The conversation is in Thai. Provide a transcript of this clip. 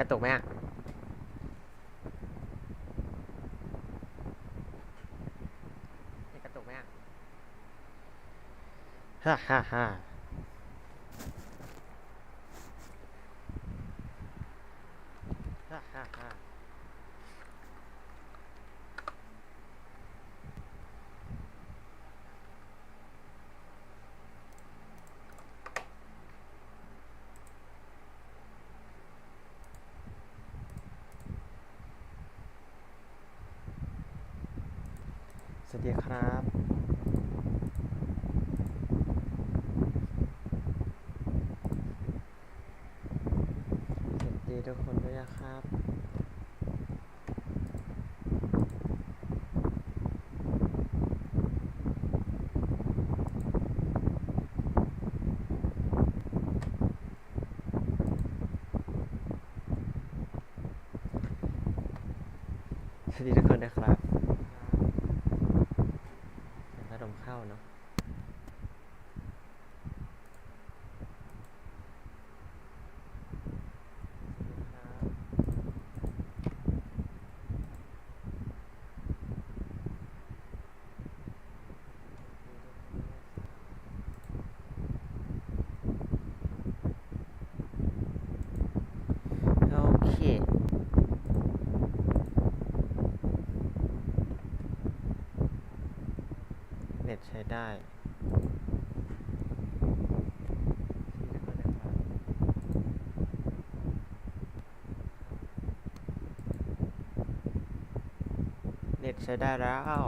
กระตุกไหมอะเน็ตกระตุกไหมอะฮ่าฮ่าฮ่าฮ่าฮ่า สวัสดีครับสวัสดีทุกคนด้วยนะครับสวัสดีทุกคนนะครับเสียงระดมเข้าเนาะ สวัสดีครับโอเค เน็ตใช้ได้เน็ตใช้ได้แล้ว